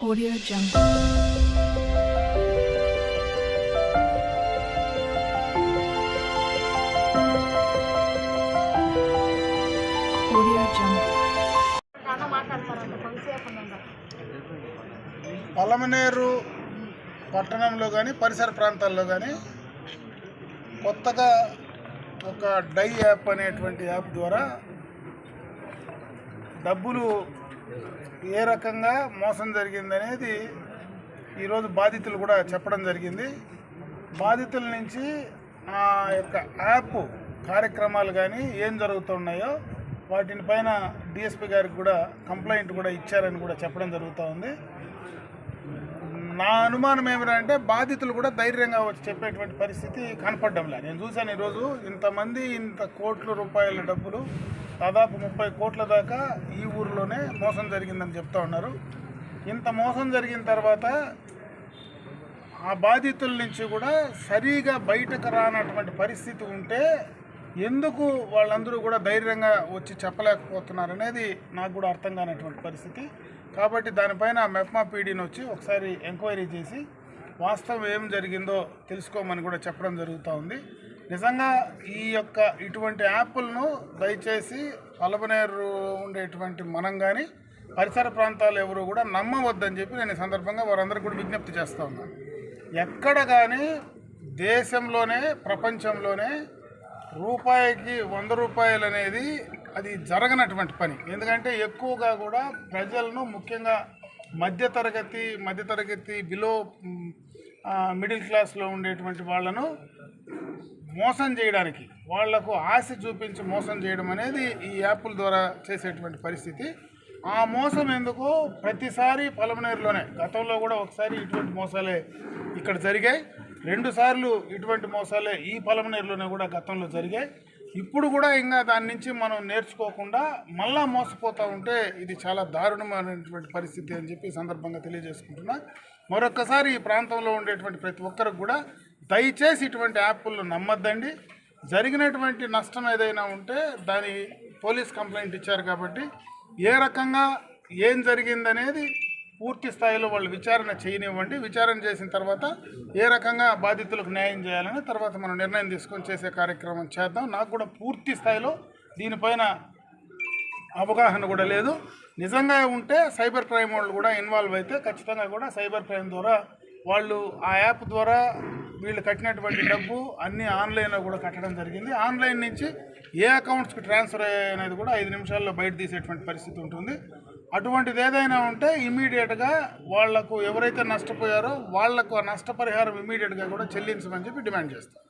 Audio Jungle. Audio Jungle. Palamaner పట్టణంలో కానీ పరిసర ప్రాంతాల్లో కానీ కొత్తగా ఒక డై యాప్ అనేటువంటి యాప్ ద్వారా డబ్బులు ఏ రకంగా మోసం జరిగిందనేది ఈరోజు బాధితులు కూడా చెప్పడం జరిగింది. బాధితుల నుంచి ఆ యొక్క యాప్ కార్యక్రమాలు కానీ ఏం జరుగుతున్నాయో వాటిని పైన డిఎస్పి గారికి కూడా కంప్లైంట్ కూడా ఇచ్చారని కూడా చెప్పడం జరుగుతూ ఉంది నా అనుమానం ఏమిటంటే బాధితులు కూడా ధైర్యంగా వచ్చి చెప్పేటువంటి పరిస్థితి కనపడడంలే. నేను చూశాను ఈరోజు ఇంతమంది ఇంత కోట్ల రూపాయల డబ్బులు దాదాపు ముప్పై కోట్ల దాకా ఈ ఊరిలోనే మోసం జరిగిందని చెప్తా ఉన్నారు. ఇంత మోసం జరిగిన తర్వాత ఆ బాధితుల నుంచి కూడా సరిగా బయటకు రానటువంటి పరిస్థితి ఉంటే ఎందుకు వాళ్ళందరూ కూడా ధైర్యంగా వచ్చి చెప్పలేకపోతున్నారు అనేది నాకు కూడా అర్థం కానటువంటి పరిస్థితి. కాబట్టి దానిపైన మెప్మా పీడీని వచ్చి ఒకసారి ఎంక్వైరీ చేసి వాస్తవం ఏం జరిగిందో తెలుసుకోమని కూడా చెప్పడం జరుగుతూ ఉంది. నిజంగా ఈ యొక్క ఇటువంటి యాప్లను దయచేసి అలబనేరు ఉండేటువంటి మనం కానీ పరిసర ప్రాంతాలు ఎవరు కూడా నమ్మవద్దని చెప్పి నేను ఈ సందర్భంగా వారందరికీ కూడా విజ్ఞప్తి చేస్తూ ఉన్నాను ఎక్కడ కానీ దేశంలోనే ప్రపంచంలోనే రూపాయికి వంద రూపాయలు అనేది అది జరగనటువంటి పని. ఎందుకంటే ఎక్కువగా కూడా ప్రజలను ముఖ్యంగా మధ్యతరగతి మధ్యతరగతి బిలో మిడిల్ క్లాస్లో ఉండేటువంటి వాళ్ళను మోసం చేయడానికి వాళ్ళకు ఆశ చూపించి మోసం చేయడం అనేది ఈ యాప్ల ద్వారా చేసేటువంటి పరిస్థితి. ఆ మోసం ఎందుకు ప్రతిసారి పలమనేరులోనే గతంలో కూడా ఒకసారి ఇటువంటి మోసాలే ఇక్కడ జరిగాయి. రెండు సార్లు ఇటువంటి మోసాలే ఈ పలమనేరులోనే కూడా గతంలో జరిగాయి. ఇప్పుడు కూడా ఇంకా దాని నుంచి మనం నేర్చుకోకుండా మళ్ళా మోసపోతూ ఉంటే ఇది చాలా దారుణమైనటువంటి పరిస్థితి అని చెప్పి సందర్భంగా తెలియజేసుకుంటున్నా. మరొక్కసారి ఈ ప్రాంతంలో ఉండేటువంటి ప్రతి ఒక్కరికి కూడా దయచేసి ఇటువంటి యాప్లను నమ్మద్దండి. జరిగినటువంటి నష్టం ఏదైనా ఉంటే దాని పోలీస్ కంప్లైంట్ ఇచ్చారు కాబట్టి ఏ రకంగా ఏం జరిగిందనేది పూర్తి స్థాయిలో వాళ్ళు విచారణ చేయనివ్వండి. విచారణ చేసిన తర్వాత ఏ రకంగా బాధితులకు న్యాయం చేయాలని తర్వాత మనం నిర్ణయం తీసుకొని చేసే కార్యక్రమం చేద్దాం. నాకు కూడా పూర్తి స్థాయిలో దీనిపైన అవగాహన కూడా లేదు. నిజంగా ఉంటే సైబర్ క్రైమ్ వాళ్ళు కూడా ఇన్వాల్వ్ అయితే ఖచ్చితంగా కూడా సైబర్ క్రైమ్ ద్వారా వాళ్ళు ఆ యాప్ ద్వారా వీళ్ళు కట్టినటువంటి డబ్బు అన్నీ ఆన్లైన్లో కూడా కట్టడం జరిగింది. ఆన్లైన్ నుంచి ఏ అకౌంట్స్కి ట్రాన్స్ఫర్ అయ్యాయి అనేది కూడా ఐదు నిమిషాల్లో బయట తీసేటువంటి పరిస్థితి ఉంటుంది. అటువంటిది ఏదైనా ఉంటే ఇమీడియట్గా వాళ్ళకు ఎవరైతే నష్టపోయారో వాళ్ళకు ఆ నష్టపరిహారం ఇమీడియట్గా కూడా చెల్లించమని చెప్పి డిమాండ్ చేస్తాం.